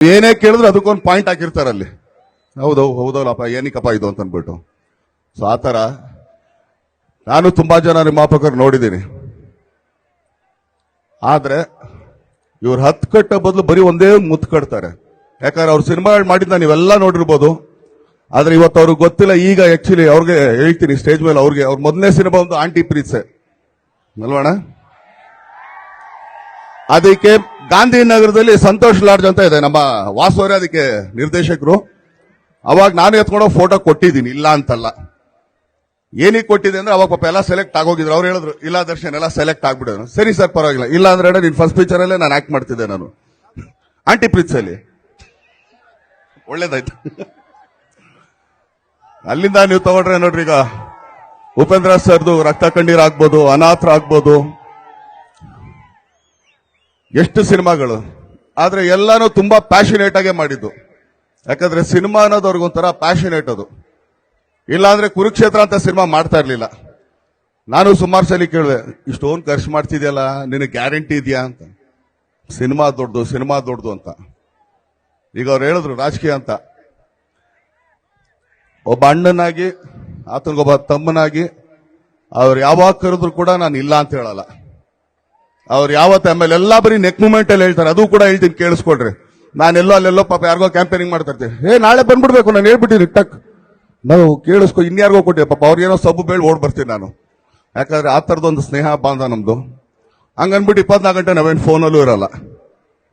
ಏನೇ ಕೇಳಿದ್ರು ಅದಕ್ಕೊಂದು ಪಾಯಿಂಟ್ ಹಾಕಿರ್ತಾರೆ ಅಲ್ಲಿ. ಹೌದು ಹೌದಲ್ಲಪ್ಪ ಏನಕ್ಕಪ್ಪ ಇದು ಅಂತ ಅಂದ್ಬಿಟ್ಟು ಸೊ ಆ ಥರ ನಾನು ತುಂಬಾ ಜನ ನಿರ್ಮಾಪಕರು ನೋಡಿದ್ದೀನಿ. ಆದ್ರೆ ಇವ್ರು ಹತ್ತು ಕಟ್ಟ ಬದಲು ಬರೀ ಒಂದೇ ಮುತ್ತು ಕಟ್ತಾರೆ. ಯಾಕಂದ್ರೆ ಅವ್ರು ಸಿನಿಮಾ ಮಾಡಿದ್ದ ನೀವೆಲ್ಲ ನೋಡಿರ್ಬೋದು. ಆದ್ರೆ ಇವತ್ತು ಅವ್ರಿಗೆ ಗೊತ್ತಿಲ್ಲ, ಈಗ ಆ್ಯಕ್ಚುಲಿ ಅವ್ರಿಗೆ ಹೇಳ್ತೀನಿ ಸ್ಟೇಜ್ ಮೇಲೆ ಅವ್ರಿಗೆ, ಅವ್ರ ಮೊದಲನೇ ಸಿನಿಮಾ ಒಂದು ಆಂಟಿ ಪ್ರೀತ್ಸೆ. ಅಲ್ವಣ ಅದಕ್ಕೆ ಗಾಂಧಿನಗರದಲ್ಲಿ ಸಂತೋಷ್ ಲಾಡ್ಜ್ ಅಂತ ಇದೆ, ನಮ್ಮ ವಾಸವರೇ ಅದಕ್ಕೆ ನಿರ್ದೇಶಕರು. ಅವಾಗ ನಾನು ಎತ್ಕೊಂಡೋ ಫೋಟೋ ಕೊಟ್ಟಿದ್ದೀನಿ, ಇಲ್ಲ ಅಂತಲ್ಲ. ಏನಿಗೆ ಕೊಟ್ಟಿದೆ ಅಂದ್ರೆ ಅವಾಗ ಪಾಪ ಎಲ್ಲ ಸೆಲೆಕ್ಟ್ ಆಗೋಗಿದ್ರು. ಅವ್ರು ಹೇಳಿದ್ರು, ಇಲ್ಲ ದರ್ಶನ್, ಎಲ್ಲ ಸೆಲೆಕ್ಟ್ ಆಗ್ಬಿಟ್ಟಿದ್ರು. ಸರಿ ಸರ್, ಪರವಾಗಿಲ್ಲ. ಇಲ್ಲ ಅಂದ್ರೆ ನೀನ್ ಫಸ್ಟ್ ಪಿಕ್ಚರ್ ಅಲ್ಲೇ ನಾನು ಆಕ್ಟ್ ಮಾಡ್ತಿದ್ದೆ ನಾನು. ಆಂಟಿ ಪ್ರೀತ್ಸಲ್ಲಿ ಒಳ್ಳೇದಾಯ್ತು. ಅಲ್ಲಿಂದ ನೀವು ತಗೊಂಡ್ರೆ ನೋಡ್ರಿ ಈಗ ಉಪೇಂದ್ರ ಸರ್ದು ರಕ್ತ ಕಣ್ಣೀರ್ ಆಗ್ಬೋದು ಅನಾಥರ ಆಗ್ಬೋದು ಎಷ್ಟು ಸಿನಿಮಾಗಳು? ಆದ್ರೆ ಎಲ್ಲಾನು ತುಂಬಾ ಪ್ಯಾಷನೇಟ್ ಆಗೇ ಮಾಡಿದ್ದು. ಯಾಕಂದ್ರೆ ಸಿನಿಮಾ ಅನ್ನೋದು ಅವ್ರಿಗೊಂಥರ ಪ್ಯಾಷನೇಟ್ ಅದು. ಇಲ್ಲಾಂದ್ರೆ ಕುರುಕ್ಷೇತ್ರ ಅಂತ ಸಿನಿಮಾ ಮಾಡ್ತಾ ಇರ್ಲಿಲ್ಲ. ನಾನು ಸುಮಾರು ಸಲ ಕೇಳಿದೆ, ಇಷ್ಟೊಂದು ಖರ್ಚು ಮಾಡ್ತಿದ್ಯಲ್ಲ, ನಿನಗೆ ಗ್ಯಾರಂಟಿ ಇದೆಯಾ? ಅಂತ. ಸಿನಿಮಾ ದೊಡ್ಡದು ಸಿನಿಮಾ ದೊಡ್ಡದು ಅಂತ. ಈಗ ಅವ್ರು ಹೇಳಿದ್ರು, ರಾಜಕೀಯ ಅಂತ. ಒಬ್ಬ ಅಣ್ಣನಾಗಿ, ಆತನಿಗೊಬ್ಬ ತಮ್ಮನಾಗಿ, ಅವ್ರು ಯಾವಾಗ ಕರೆದ್ರು ಕೂಡ ನಾನು ಇಲ್ಲ ಅಂತ ಹೇಳಲ್ಲ. ಅವ್ರು ಯಾವತ್ತ ಎಲ್ ಎಲ್ಲ ಬರೀ ನೆಕ್ ಮೂಮೆಂಟ್ ಅಲ್ಲಿ ಹೇಳ್ತಾರೆ. ಅದು ಕೂಡ ಹೇಳ್ತೀನಿ ಕೇಳಿಸ್ಕೊಡ್ರಿ ನಾನೆಲ್ಲೋ ಅಲ್ಲೆಲ್ಲೋ ಪಾಪ ಯಾರಿಗೋ ಕ್ಯಾಂಪೇನಿಂಗ್ ಮಾಡ್ತಾ ಇರ್ತೀನಿ. ಏ ನಾಳೆ ಬಂದ್ಬಿಡ್ಬೇಕು, ನಾನು ಹೇಳ್ಬಿಟ್ಟಿನಿ, ಟಕ್. ನಾವು ಕೇಳಿಸ್ಕೊ, ಇನ್ಯಾರಿಗೋ ಕೊಟ್ಟಿವಿ ಪಾಪ ಏನೋ ಸಬ್ಬು ಬೇಳೆ ಓಡ್ ಬರ್ತೀನಿ ನಾನು. ಯಾಕಂದ್ರೆ ಆ ಥರದೊಂದು ಸ್ನೇಹ ಬಾಂಧ ನಮ್ದು. ಹಂಗನ್ಬಿಟ್ಟು ಇಪ್ಪತ್ನಾಲ್ಕು ಗಂಟೆ ನಾವೇನು ಫೋನಲ್ಲೂ ಇರಲ್ಲ.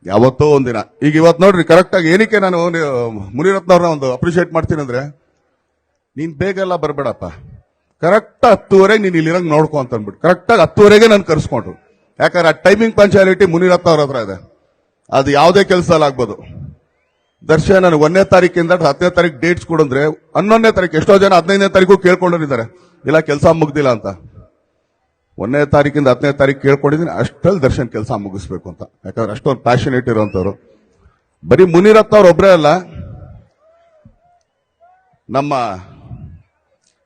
ಯಾವತ್ತೋ ಒಂದಿನ. ಈಗ ಇವತ್ತು ನೋಡ್ರಿ ಕರೆಕ್ಟಾಗಿ ಏನಕ್ಕೆ ನಾನು ಮುನಿರತ್ನವ್ರನ್ನ ಒಂದು ಅಪ್ರಿಷಿಯೇಟ್ ಮಾಡ್ತೀನಿ ಅಂದ್ರೆ, ನೀನ್ ಬೇಗ ಎಲ್ಲ ಬರಬೇಡಪ್ಪ. ಕರೆಕ್ಟ್ ಹತ್ತುವರೆಗೆ ನೀನು ಇಲ್ಲಿರಂಗೆ ನೋಡ್ಕೊ ಅಂತ ಅಂದ್ಬಿಟ್ಟು ಕರೆಕ್ಟಾಗಿ ಹತ್ತುವರೆಗೆ ನಾನು ಕರ್ಸ್ಕೊಂಡ್ರು. ಯಾಕಂದ್ರೆ ಆ ಟೈಮಿಂಗ್ ಪಂಚಾಲಿಟಿ ಮುನಿರತ್ನ ಅವ್ರ ಹತ್ರ ಇದೆ. ಅದು ಯಾವುದೇ ಕೆಲಸದಲ್ಲಿ ಆಗ್ಬೋದು. ದರ್ಶನ್ ನನಗೆ ಒಂದನೇ ತಾರೀಕಿಂದ ಹತ್ತನೇ ತಾರೀಕು ಡೇಟ್ಸ್ ಕೊಡಂದ್ರೆ ಹನ್ನೊಂದನೇ ತಾರೀಕು, ಎಷ್ಟೋ ಜನ ಹದಿನೈದನೇ ತಾರೀಕು ಕೇಳ್ಕೊಂಡಿದ್ದಾರೆ. ಇಲ್ಲ, ಕೆಲಸ ಮುಗ್ದಿಲ್ಲ ಅಂತ. ಒಂದನೇ ತಾರೀಕಿಂದ ಹತ್ತನೇ ತಾರೀಕು ಕೇಳ್ಕೊಂಡಿದ್ದೀನಿ ಅಷ್ಟಲ್ಲಿ ದರ್ಶನ್ ಕೆಲಸ ಮುಗಿಸ್ಬೇಕು ಅಂತ. ಯಾಕಂದ್ರೆ ಅಷ್ಟೊಂದು ಪ್ಯಾಷನೇಟ್ ಇರುವಂಥವ್ರು ಬರೀ ಮುನಿರತ್ನ ಅವ್ರು ಒಬ್ಬರೇ ಅಲ್ಲ, ನಮ್ಮ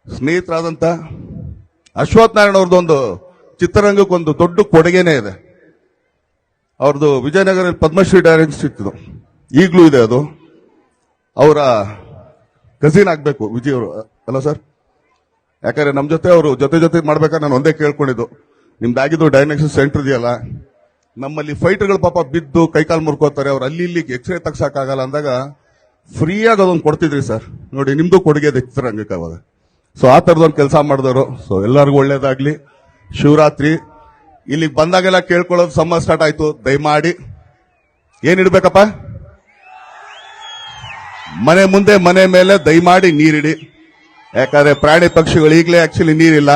ಸ್ನೇಹಿತರಾದಂತ ಅಶ್ವಥ್ ನಾರಾಯಣ ಅವ್ರದ್ದು ಒಂದು ಚಿತ್ರರಂಗಕ್ಕೊಂದು ದೊಡ್ಡ ಕೊಡುಗೆನೇ ಇದೆ. ಅವ್ರದ್ದು ವಿಜಯನಗರ ಪದ್ಮಶ್ರೀ ಡೈರೆಕ್ಟ್ ಸಿಕ್ತಿದ್ದು ಈಗಲೂ ಇದೆ ಅದು. ಅವರ ಕಸಿನ್ ಆಗಬೇಕು, ವಿಜಯ್ ಅವರು. ಅಲ್ಲ ಸರ್? ಯಾಕಂದ್ರೆ ನಮ್ಮ ಜೊತೆ ಅವರು ಜೊತೆ ಜೊತೆ ಮಾಡ್ಬೇಕಾದ್ರೆ ನಾನು ಒಂದೇ ಕೇಳ್ಕೊಂಡಿದ್ದು. ನಿಮ್ದಾಗಿದ್ದು ಡೈನೆಕ್ಸಿಸ್ ಸೆಂಟರ್ ಇದೆಯಲ್ಲ? ನಮ್ಮಲ್ಲಿ ಫೈಟರ್ಗಳು ಪಾಪ ಬಿದ್ದು ಕೈಕಾಲು ಮುರ್ಕೋತಾರೆ. ಅವ್ರು ಅಲ್ಲಿ ಇಲ್ಲಿ ಎಕ್ಸ್ರೇ ತಗ್ಸಕ್ಕಾಗಲ್ಲ ಅಂದಾಗ ಫ್ರೀಯಾಗಿ ಅದೊಂದು ಕೊಡ್ತಿದ್ರಿ ಸರ್. ನೋಡಿ, ನಿಮ್ದು ಕೊಡುಗೆ ಚಿತ್ರರಂಗಕ್ಕೆ ಅವಾಗ. ಸೊ ಆ ಥರದೊಂದು ಕೆಲಸ ಮಾಡಿದವರು. ಸೊ ಎಲ್ಲರಿಗೂ ಒಳ್ಳೇದಾಗ್ಲಿ. ಶಿವರಾತ್ರಿ. ಇಲ್ಲಿಗೆ ಬಂದಾಗೆಲ್ಲ ಕೇಳ್ಕೊಳ್ಳೋದು ಸಮ ಸ್ಟಾರ್ಟ್ ಆಯ್ತು. ದಯಮಾಡಿ. ಏನಿಡ್ಬೇಕಪ್ಪ ಮನೆ ಮುಂದೆ ಮನೆ ಮೇಲೆ ದಯಮಾಡಿ ನೀರಿಡಿ. ಯಾಕಂದ್ರೆ ಪ್ರಾಣಿ ಪಕ್ಷಿಗಳು ಈಗಲೇ ಆಕ್ಚುಲಿ ನೀರಿಲ್ಲ.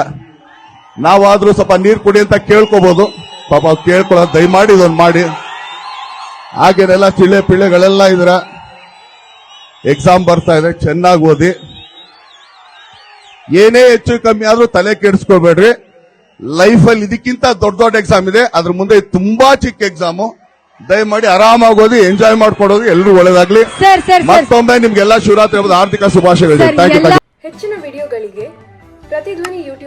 ನಾವಾದ್ರೂ ಸ್ವಲ್ಪ ನೀರು ಕುಡಿ ಅಂತ ಕೇಳ್ಕೋಬಹುದು ಪಾಪ ಕೇಳ್ಕೊಳ್ಳೋ ದಯಮಾಡಿ ಇದೊಂದು ಮಾಡಿ. ಹಾಗೇನೆಲ್ಲ ಚಿಳ್ಳೆ ಪಿಳ್ಳೆಗಳೆಲ್ಲ ಇದ್ರ ಎಕ್ಸಾಮ್ ಬರ್ತಾ ಇದೆ, ಚೆನ್ನಾಗಿ ಓದಿ. ಏನೇ ಹೆಚ್ಚು ಕಮ್ಮಿ ಆದ್ರೂ ತಲೆ ಕೆಡಿಸ್ಕೋಬೇಡ್ರಿ. ಲೈಫಲ್ಲಿ ಇದಕ್ಕಿಂತ ದೊಡ್ಡ ದೊಡ್ಡ ಎಕ್ಸಾಮ್ ಇದೆ. ಅದ್ರ ಮುಂದೆ ಇದು ತುಂಬಾ ಚಿಕ್ಕ ಎಕ್ಸಾಮು ದಯಮಾಡಿ ಆರಾಮಾಗೋದು ಓದಿ ಎಂಜಾಯ್ ಮಾಡ್ಕೊಡೋದು ಎಲ್ಲರೂ ಒಳ್ಳೇದಾಗ್ಲಿ. Sir sir sir. ಮತ್ತೊಮ್ಮೆ ನಿಮ್ಗೆಲ್ಲ ಶಿವರಾತ್ರಿ ಹಬ್ಬದ ಆರ್ಥಿಕ ಶುಭಾಶಯಗಳು. ಸರ್ ಥ್ಯಾಂಕ್ ಯು ಎಲ್ಲ ಹೆಚ್ಚಿನ ವಿಡಿಯೋಗಳಿಗೆ ಪ್ರತಿಧ್ವನಿ ಯೂಟ್ಯೂಬ್